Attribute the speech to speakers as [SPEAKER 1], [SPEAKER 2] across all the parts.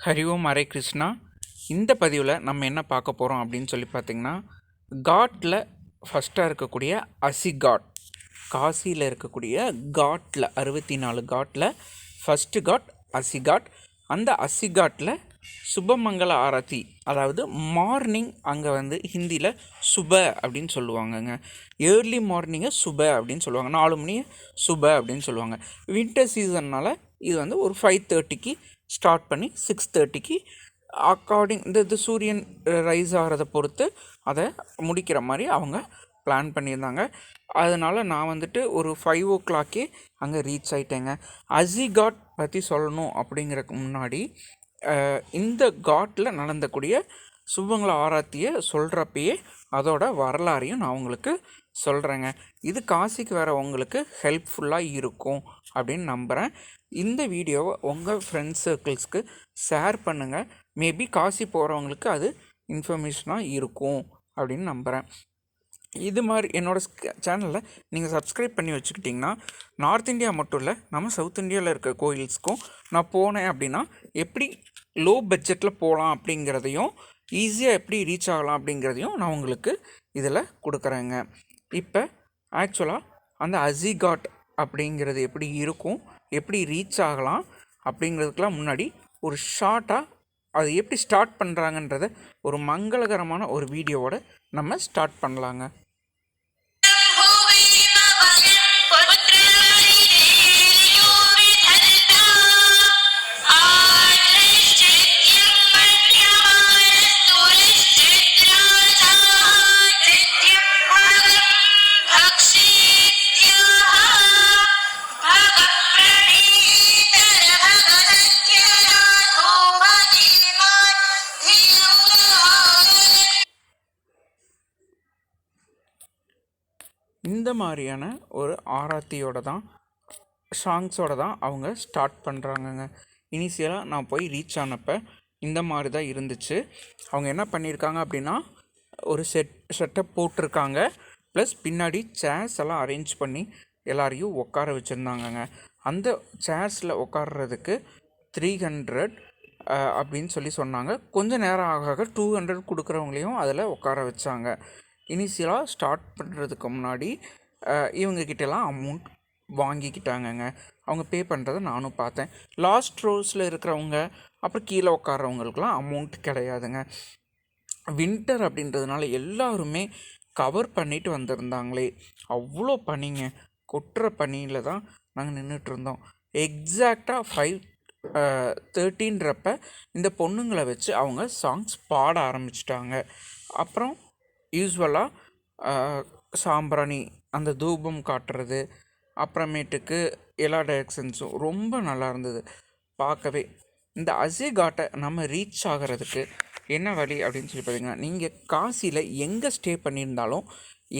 [SPEAKER 1] ஹரி ஓம் ஹரே கிருஷ்ணா. இந்த பதிவில் நம்ம என்ன பார்க்க போகிறோம் அப்படின்னு சொல்லி பார்த்தீங்கன்னா காட்டில் ஃபஸ்ட்டாக இருக்கக்கூடிய அசி காட் காசியில் இருக்கக்கூடிய காட்டில் அறுபத்தி நாலு காட்டில் ஃபஸ்ட்டு காட் அசி காட். அந்த அசி காட்டில் சுபமங்கல ஆரத்தி அதாவது மார்னிங் அங்கே வந்து ஹிந்தியில் சுப அப்படின்னு சொல்லுவாங்கங்க. ஏர்லி மார்னிங்கை சுப அப்படின்னு சொல்லுவாங்க. நாலு மணியை சுப அப்படின்னு சொல்லுவாங்க. வின்டர் சீசன்னால் இது வந்து ஒரு ஃபைவ் தேர்ட்டிக்கு ஸ்டார்ட் பண்ணி சிக்ஸ் தேர்ட்டிக்கு அக்கார்டிங் இந்த இது சூரியன் ரைஸ் ஆகிறத பொறுத்து அதை முடிக்கிற மாதிரி அவங்க பிளான் பண்ணியிருந்தாங்க. அதனால் நான் வந்துட்டு ஒரு ஃபைவ் ஓ கிளாக்கே அங்கே ரீச் ஆகிட்டேங்க அசி காட் பற்றி சொல்லணும் அப்படிங்கிறக்கு முன்னாடி இந்த காட்டில் நடந்தக்கூடிய சுபங்களை ஆராத்தியை சொல்கிறப்பயே அதோட வரலாறையும் நான் உங்களுக்கு சொல்கிறேங்க இது காசிக்கு வர உங்களுக்கு ஹெல்ப்ஃபுல்லாக இருக்கும் அப்படின்னு நம்புகிறேன் இந்த வீடியோவை உங்கள் ஃப்ரெண்ட்ஸ் சர்க்கிள்ஸ்க்கு ஷேர் பண்ணுங்கள் மேபி காசி போகிறவங்களுக்கு அது இன்ஃபர்மேஷனாக இருக்கும் அப்படின்னு நம்புகிறேன் இது மாதிரி என்னோடய சேனலில் நீங்கள் சப்ஸ்கிரைப் பண்ணி வச்சுக்கிட்டிங்கன்னா நார்த் இந்தியா மட்டும் இல்லை நம்ம சவுத் இந்தியாவில் இருக்க கோயில்ஸ்க்கும் நான் போனேன் அப்படின்னா எப்படி லோ பட்ஜெட்டில் போகலாம் அப்படிங்கிறதையும் ஈஸியாக எப்படி ரீச் ஆகலாம் அப்படிங்கிறதையும் நான் உங்களுக்கு இதில் கொடுக்குறேங்க. இப்போ ஆக்சுவலாக அந்த அசிகாட் அப்படிங்கிறது எப்படி இருக்கும் எப்படி ரீச் ஆகலாம் அப்படிங்கிறதுக்கெலாம் முன்னாடி ஒரு ஷார்ட்டாக அது எப்படி ஸ்டார்ட் பண்ணுறாங்கன்றத ஒரு மங்களகரமான ஒரு வீடியோவோட நம்ம ஸ்டார்ட் பண்ணலாங்க. இந்த மாதிரியான ஒரு ஆராத்தியோட தான் சாங்ஸோட தான் அவங்க ஸ்டார்ட் பண்ணுறாங்கங்க இனிஷியலாக நான் போய் ரீச் ஆனப்போ இந்த மாதிரி தான் இருந்துச்சு. அவங்க என்ன பண்ணியிருக்காங்க அப்படின்னா ஒரு செட் செட்டப் போட்டிருக்காங்க. ப்ளஸ் பின்னாடி சேர்ஸ் எல்லாம் அரேஞ்ச் பண்ணி எல்லாரையும் உட்கார வச்சுருந்தாங்கங்க. அந்த சேர்ஸில் உட்காடுறதுக்கு த்ரீ ஹண்ட்ரட் அப்படின்னு சொல்லி சொன்னாங்க. கொஞ்சம் நேரம் ஆக ஆக டூ ஹண்ட்ரட் கொடுக்குறவங்களையும் அதில் உட்கார வச்சாங்க. இனிஷியலாக ஸ்டார்ட் பண்ணுறதுக்கு முன்னாடி இவங்கக்கிட்டலாம் அமௌண்ட் வாங்கிக்கிட்டாங்கங்க. அவங்க பே பண்ணுறத நானும் பார்த்தேன். லாஸ்ட் ரோஸில் இருக்கிறவங்க அப்புறம் கீழே உட்காரவங்களுக்குலாம் அமௌண்ட் கிடையாதுங்க. வின்டர் அப்படின்றதுனால எல்லாருமே கவர் பண்ணிட்டு வந்திருந்தாங்களே. அவ்வளோ பனிங்க. கொட்டுற பனியில் தான் நாங்கள் நின்றுட்டு இருந்தோம் எக்ஸாக்டாக ஃபைவ் தேர்ட்டின்றப்ப இந்த பொண்ணுங்களை வச்சு அவங்க சாங்ஸ் பாட ஆரம்பிச்சிட்டாங்க. அப்புறம் யூஸ்வலாக சாம்பிராணி அந்த தூபம் காட்டுறது அப்புறமேட்டுக்கு எல்லா டைரக்ஷன்ஸும் ரொம்ப நல்லா இருந்தது. பார்க்கவே. இந்த அஜய் காட்டை நம்ம ரீச் ஆகிறதுக்கு என்ன வழி அப்படின்னு சொல்லி பார்த்தீங்கன்னா நீங்கள் காசியில் எங்கே ஸ்டே பண்ணியிருந்தாலும்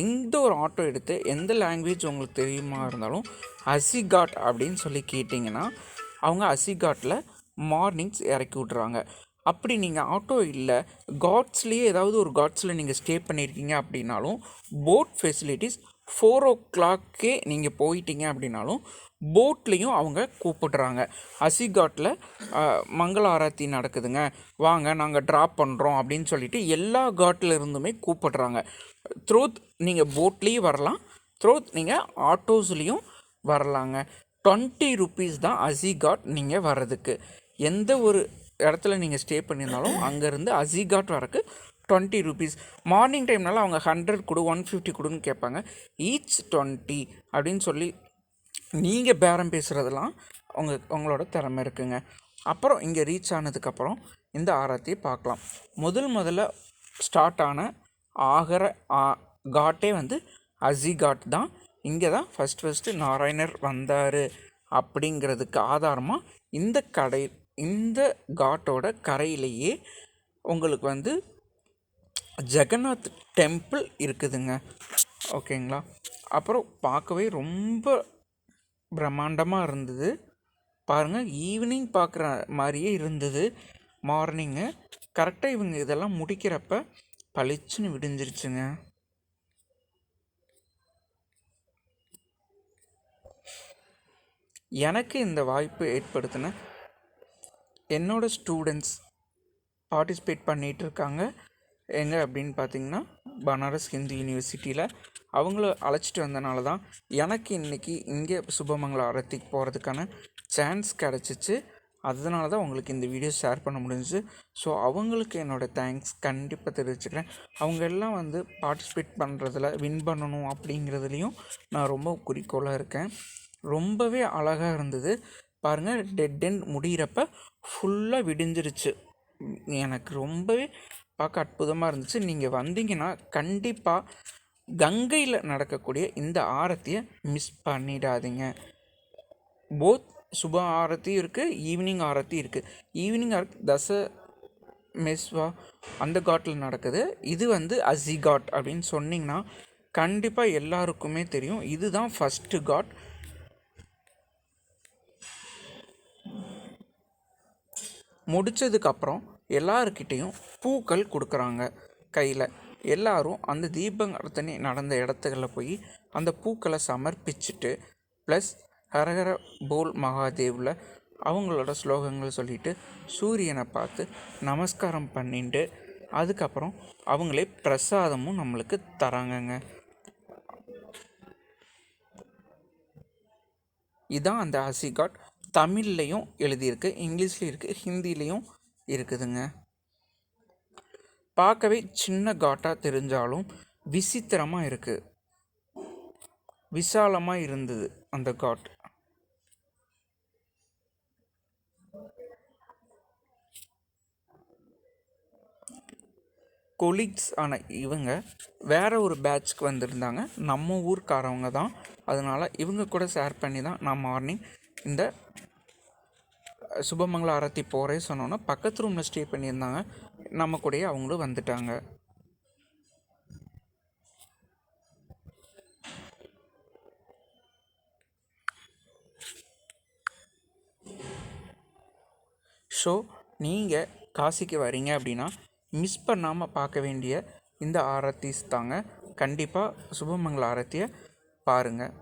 [SPEAKER 1] எந்த ஒரு ஆட்டோ எடுத்து எந்த லாங்குவேஜ் உங்களுக்கு தெரியுமா இருந்தாலும் அசிகாட் அப்படின்னு சொல்லி கேட்டிங்கன்னா அவங்க அசிகாட்டில் மார்னிங்ஸ் இறக்கி விட்றாங்க அப்படி நீங்கள் ஆட்டோ இல்லை காட்ஸ்லேயே ஏதாவது ஒரு காட்ஸில் நீங்கள் ஸ்டே பண்ணியிருக்கீங்க அப்படின்னாலும் போட் ஃபெசிலிட்டிஸ் ஃபோர் ஓ கிளாக்கே நீங்கள் போயிட்டீங்க அப்படின்னாலும் போட்லேயும் அவங்க கூப்பிடுறாங்க. அசிகாட்டில் மங்கள ஆராத்தி நடக்குதுங்க. வாங்க நாங்கள் ட்ராப் பண்ணுறோம் அப்படின்னு சொல்லிட்டு எல்லா காட்டில் இருந்துமே கூப்பிடுறாங்க. த்ரோத் நீங்கள் போட்லேயும் வரலாம். த்ரோத் நீங்கள் ஆட்டோஸ்லேயும் வரலாங்க. டுவெண்ட்டி ருபீஸ் தான் அசிகாட் நீங்கள் வர்றதுக்கு. எந்த ஒரு இடத்துல நீங்கள் ஸ்டே பண்ணியிருந்தாலும் அங்கேருந்து அசிகாட் வரக்கு டுவெண்ட்டி ருபீஸ் மார்னிங் டைம்னால அவங்க ஹண்ட்ரட் கொடு ஒன் ஃபிஃப்டி கொடுன்னு கேட்பாங்க. ஈச் டுவெண்ட்டி அப்படின்னு சொல்லி நீங்கள் பேரம் பேசுகிறதெல்லாம் உங்கள் உங்களோட திறமை இருக்குங்க. அப்புறம் இங்கே ரீச் ஆனதுக்கப்புறம் இந்த ஆராத்தியை பார்க்கலாம். முதல் முதல்ல ஸ்டார்ட் ஆன ஆகிற ஆ- காட்டே வந்து அசி காட் தான். இங்கே தான் ஃபஸ்ட் ஃபஸ்ட்டு நாராயணர் வந்தார். அப்படிங்கிறதுக்கு ஆதாரமாக இந்த கடை இந்த காட்டோட கரையிலேயே உங்களுக்கு வந்து ஜெகநாத் டெம்பிள் இருக்குதுங்க. ஓகேங்களா? அப்புறம் பார்க்கவே ரொம்ப பிரம்மாண்டமாக இருந்தது. பாருங்கள் ஈவினிங் பார்க்குற மாதிரியே இருந்தது. மார்னிங்கு. கரெக்டாக இவங்க இதெல்லாம் முடிக்கிறப்ப பளிச்சுன்னு விடிஞ்சிருச்சுங்க. எனக்கு இந்த வாய்ப்பு ஏற்படுத்தின என்னோடய ஸ்டூடெண்ட்ஸ் பார்ட்டிசிபேட் பண்ணிகிட்டு இருக்காங்க எங்கே அப்படின்னு பார்த்தீங்கன்னா பனாரஸ் ஹிந்து யூனிவர்சிட்டியில் அவங்கள அழைச்சிட்டு வந்தனால தான் எனக்கு இன்றைக்கி இங்கே சுபமங்கல ஆரத்திக்கு போகிறதுக்கான சான்ஸ் கிடச்சிச்சு. அதனால தான் உங்களுக்கு இந்த வீடியோ ஷேர் பண்ண முடிஞ்சுச்சு. ஸோ அவங்களுக்கு என்னோடய தேங்க்ஸ் கண்டிப்பாக தெரிவிச்சுக்கிறேன். அவங்க எல்லாம் வந்து பார்ட்டிசிபேட் பண்ணுறதுல வின் பண்ணணும் அப்படிங்கிறதுலையும் நான் ரொம்ப குறிக்கோளாக இருக்கேன். ரொம்பவே அழகாக இருந்தது. பாருங்கள் டெட் எண்ட் முடிகிறப்ப ஃபுல்லாக விடிஞ்சிருச்சு. எனக்கு ரொம்பவே பார்க்க அற்புதமாக இருந்துச்சு. நீங்கள் வந்தீங்கன்னா கண்டிப்பாக கங்கையில் நடக்கக்கூடிய இந்த ஆரத்தியை மிஸ் பண்ணிடாதீங்க. போத் சுப ஆரத்தியும் இருக்குது ஈவினிங் ஆரத்தி இருக்குது ஈவினிங் ஆரத்தி தச மெஸ்வா அந்த காட்டில் நடக்குது. இது வந்து அசி காட் அப்படின்னு சொன்னிங்கன்னா கண்டிப்பாக எல்லாருக்குமே தெரியும். இதுதான் ஃபஸ்ட்டு காட் முடித்ததுக்கப்புறம் எல்லாருக்கிட்டேயும் பூக்கள் கொடுக்குறாங்க. கையில் எல்லாரும் அந்த தீபங்கர்த்தனை நடந்த இடத்துகளில் போய் அந்த பூக்களை சமர்ப்பிச்சுட்டு ப்ளஸ் ஹரஹர போல் மகாதேவில் அவங்களோட ஸ்லோகங்கள் சொல்லிட்டு சூரியனை பார்த்து நமஸ்காரம் பண்ணிட்டு அதுக்கப்புறம் அவங்களே பிரசாதமும் நம்மளுக்கு தராங்கங்க. இதான் அந்த ஆசிகாட் தமிழ்லையும் எழுதியிருக்கு இங்கிலீஷ்லேயும் இருக்குது ஹிந்திலையும் இருக்குதுங்க. பார்க்கவே சின்ன காட்டாக தெரிஞ்சாலும் விசித்திரமாக இருக்குது விசாலமாக இருந்தது அந்த காட். கொலீக்ஸ் ஆன இவங்க வேறு ஒரு பேட்ச்க்கு வந்திருந்தாங்க. நம்ம ஊர்க்காரவங்க தான். அதனால் இவங்க கூட ஷேர் பண்ணி தான் நான் மார்னிங் இந்த சுபமங்கள ஆரத்தி போகிறே சொன்னோன்னா பக்கத்து ரூமில் ஸ்டே பண்ணியிருந்தாங்க. நம்ம கூடயே அவங்களும் வந்துட்டாங்க. ஸோ நீங்கள் காசிக்கு வரீங்க அப்படின்னா மிஸ் பண்ணாமல் பார்க்க வேண்டிய இந்த ஆரத்திஸ் தாங்க. கண்டிப்பாக சுபமங்கள ஆரத்தியை பாருங்கள்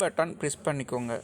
[SPEAKER 1] பட்டன் ப்ரெஸ் பண்ணிக்கோங்க.